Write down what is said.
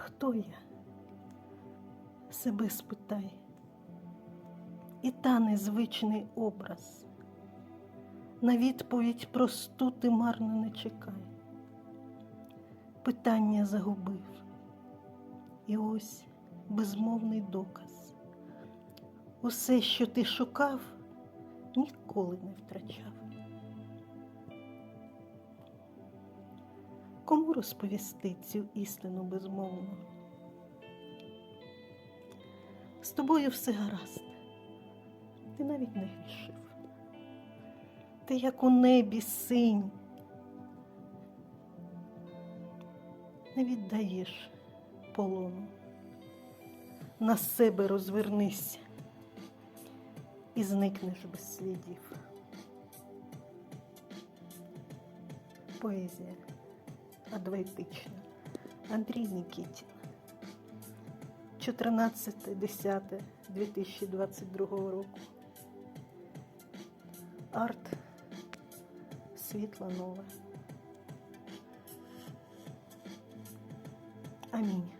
Хто я? Себе спитай. І та незвичний образ. На відповідь просту ти марно не чекай. Питання загубив. І ось безмовний доказ. Усе, що ти шукав, ніколи не втрачав. Кому розповісти цю істину безмовну? З тобою все гаразд, ти навіть не грішив. Ти як у небі синь, не віддаєш полону. На себе розвернись і зникнеш без слідів. Поезія адвайтична. Андрій Нікітін. 14.10.2022 року. Арт Світла Нове. Амінь.